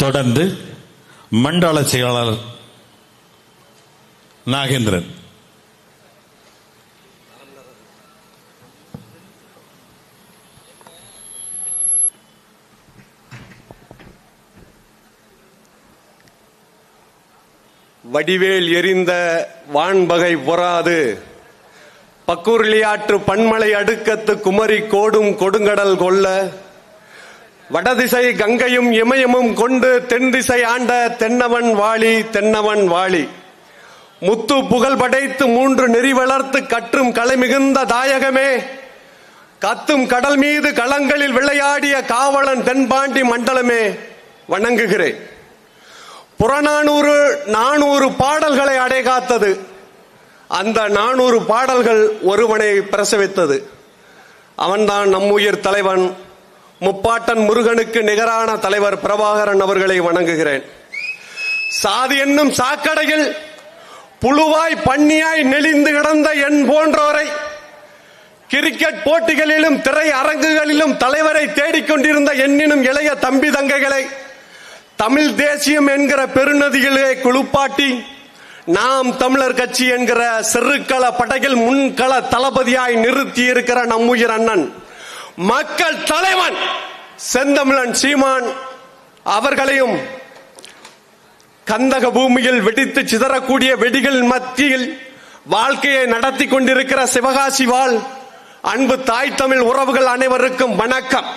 தொடர்ந்து மண்டல செயலாளர் நாகேந்திரன். வடிவேல் எரிந்த வான்பகை பொறாது. பக்குருளியாற்று பன்மலை அடுக்கத்து குமரி கோடும் கொடுங்கடல் கொள்ள. வடதிசை கங்கையும் இமயமும் கொண்டு தென் திசை ஆண்ட தென்னவன் வாளி தென்னவன் வாளி. முத்து புகழ் படைத்து மூன்று நெறி வளர்த்து கற்றும் கலை மிகுந்த தாயகமே. கத்தும் கடல் மீது களங்களில் விளையாடிய காவலன் தென்பாண்டி மண்டலமே வணங்குகிறேன். புறநானூறு நானூறு பாடல்களை அடைகாத்தது. அந்த நானூறு பாடல்கள் ஒருவனை பிரசவித்தது. அவன்தான் நம்முயிர் தலைவன். முப்பாட்டன் முருகனுக்கு நிகரான தலைவர் பிரபாகரன் அவர்களை வணங்குகிறேன். சாதி என்னும் சாக்கடையில் புழுவாய் பன்னியாய் நெளிந்து கிடந்த என் போன்றவரை கிரிக்கெட் போட்டிகளிலும் திரை அரங்குகளிலும் தலைவரை தேடிக்கொண்டிருந்த எண்ணினும் இளைய தம்பி தங்கைகளை தமிழ் தேசியம் என்கிற பெருநதிகளே குளிப்பாட்டி நாம் தமிழர் கட்சி என்கிற செருக்கள படகில் முன்கள தளபதியாய் நிறுத்தி இருக்கிற நம்முயிர் அண்ணன். மக்கள் தலைவன் செந்தமிழன் சீமான் அவர்களையும் கந்தக பூமியில் வெடித்து சிதறக்கூடிய வெடிகள் மத்தியில் வாழ்க்கையை நடத்தி கொண்டிருக்கிற சிவகாசி வாழ் அன்பு தாய் தமிழ் உறவுகள் அனைவருக்கும் வணக்கம்.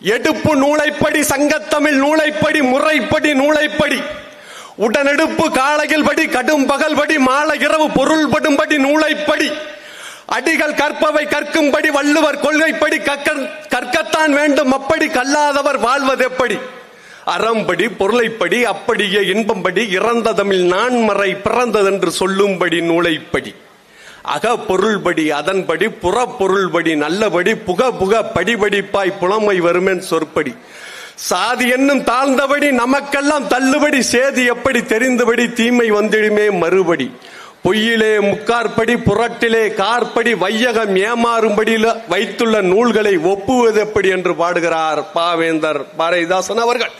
எடுப்பு நூலைப்படி சங்கத்தமிழ் நூலைப்படி முறைப்படி நூலைப்படி உடனெடுப்பு காலையில் படி கடும் பகல் படி மாலை இரவு பொருள்படும்படி நூலைப்படி அடிகள் கற்பவை கற்கும்படி வள்ளுவர் கொள்கைப்படி கற்க கற்கத்தான் வேண்டும். அப்படி கல்லாதவர் வாழ்வதெப்படி அறம்படி பொருளைப்படி அப்படியே இன்பம்படி இறந்த தமிழ் நான்மறை பிறந்ததென்று சொல்லும்படி நூலைப்படி. அக பொருள்படி அதன்படி புறப்பொருள்படி நல்லபடி புக புக படிபடிப்பாய் புலமை வருமென் சொற்படி. சாதி என்னும் தாழ்ந்தபடி நமக்கெல்லாம் தள்ளுபடி சேதி எப்படி தெரிந்தபடி தீமை வந்திடுமே மறுபடி. பொய்யிலே முக்கார்படி புரட்டிலே கார்படி வையகம் ஏமாறும்படியில் வைத்துள்ள நூல்களை ஒப்புவது எப்படி என்று பாடுகிறார் பாவேந்தர் பாரதிதாசன் அவர்கள்.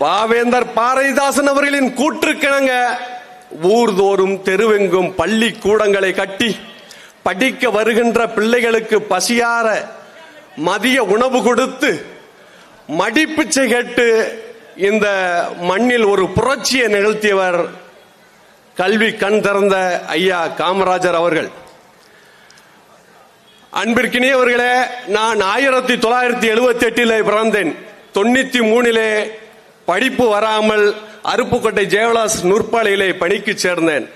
பாவேந்தர் பாரதிதாசன் அவர்களின் கூற்றுக்கிணங்க ஊர்தோறும் தெருவெங்கும் பள்ளி கூடங்களை கட்டி படிக்க வருகின்ற பிள்ளைகளுக்கு பசியார மதிய உணவு கொடுத்து மடிப்பிச்சை கேட்டு இந்த மண்ணில் ஒரு புரட்சியை நிகழ்த்தியவர் கல்வி கண் திறந்த ஐயா காமராஜர் அவர்கள். அன்பிற்கினியவர்களே நான் ஆயிரத்தி தொள்ளாயிரத்தி எழுபத்தி எட்டில் பிறந்தேன். தொண்ணூத்தி மூணிலே படிப்பு வராமல் அருப்புக்கோட்டை ஜெயவலாஸ் நூற்பாலையிலே பணிக்கு சேர்ந்தேன்.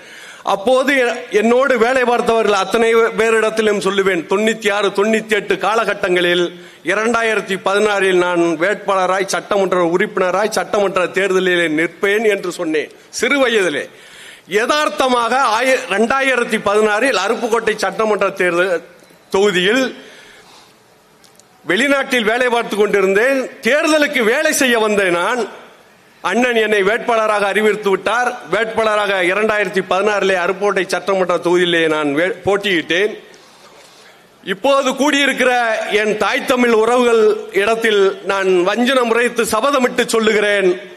அப்போது என்னோடு வேலை பார்த்தவர்கள் அத்தனை பேரிடத்திலும் சொல்லுவேன். தொண்ணூத்தி ஆறு தொண்ணூத்தி எட்டு காலகட்டங்களில் இரண்டாயிரத்தி பதினாறில் நான் வேட்பாளராய் சட்டமன்ற உறுப்பினராய் சட்டமன்ற தேர்தலில் நிற்பேன் என்று சொன்னேன். சிறு வயதிலே. யதார்த்தமாக இரண்டாயிரத்தி பதினாறில் அருப்புக்கோட்டை சட்டமன்ற தேர்தல் தொகுதியில் வெளிநாட்டில் வேலை பார்த்துக் கொண்டிருந்தேன். தேர்தலுக்கு வேலை செய்ய வந்தேன் நான். அண்ணன் என்னை வேட்பாளராக அறிவித்து விட்டார். வேட்பாளராக இரண்டாயிரத்தி பதினாறிலே அருப்போட்டை சட்டமன்ற தொகுதியிலே நான் போட்டியிட்டேன். இப்போது கூடியிருக்கிற என் தாய் தமிழ் உறவுகள் இடத்தில் நான் வஞ்சனம் உரைத்து சபதமிட்டு சொல்லுகிறேன்.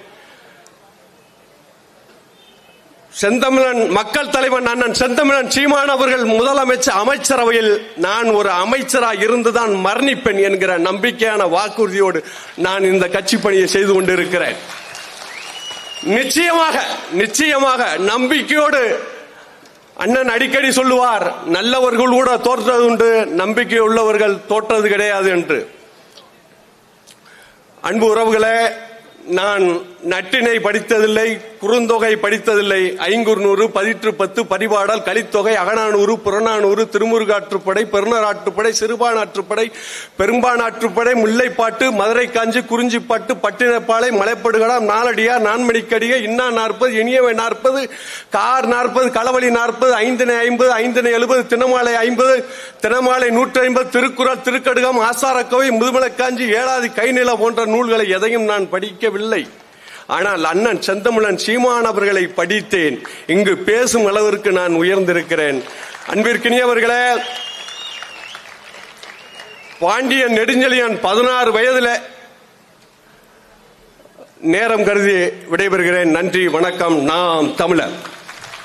செந்தமிழன் மக்கள் தலைவன் அண்ணன் செந்தமிழன் சீமான் அவர்கள் முதலமைச்சர் அமைச்சரவையில் நான் ஒரு அமைச்சராக இருந்துதான் மரணிப்பேன் என்கிற நம்பிக்கையான வாக்குறுதியோடு நான் இந்த கட்சி பணியை செய்து கொண்டிருக்கிறேன். நிச்சயமாக நிச்சயமாக நம்பிக்கையோடு அண்ணன் அடிக்கடி சொல்லுவார் நல்லவர்கள் கூட தோற்றது உண்டு நம்பிக்கை உள்ளவர்கள் தோற்றது கிடையாது என்று. அன்பு உறவுகளே நான் நட்டினை படித்ததில்லை குறுந்தொகை படித்ததில்லை. ஐங்குறுநூறு பதிற்று பத்து பரிபாடல் கலித்தொகை அகநானூறு புறநானூறு திருமுருகாற்றுப்படை பெருநராற்றுப்படை சிறுபானாற்றுப்படை பெரும்பானாற்றுப்படை முல்லைப்பாட்டு மதுரை காஞ்சி குறிஞ்சிப்பாட்டு பட்டினப்பாலை மலைப்படுகடா நாலடியா நான்மணிக்கடிகை இன்னா நாற்பது இனியவை நாற்பது கார் நாற்பது களவழி நாற்பது ஐந்தினை ஐம்பது ஐந்தினை எழுபது தினமாலை ஐம்பது தினமாலை நூற்றி ஐம்பது திருக்குறள் திருக்கடுகம் ஆசாரக்கோவை முதுமலைக்காஞ்சி ஏழாதி கைநில போன்ற நூல்களை எதையும் நான் படிக்கவில்லை. ஆனால் அண்ணன் செந்தமிழன் சீமான் அவர்களை படித்தேன். இங்கு பேசும் அளவிற்கு நான் உயர்ந்திருக்கிறேன். அன்பிற்கினியவர்களே பாண்டியன் நெடுஞ்செழியன் பதினாறு வயதுல நேரம் கருதி விடைபெறுகிறேன். நன்றி வணக்கம். நாம் தமிழர்.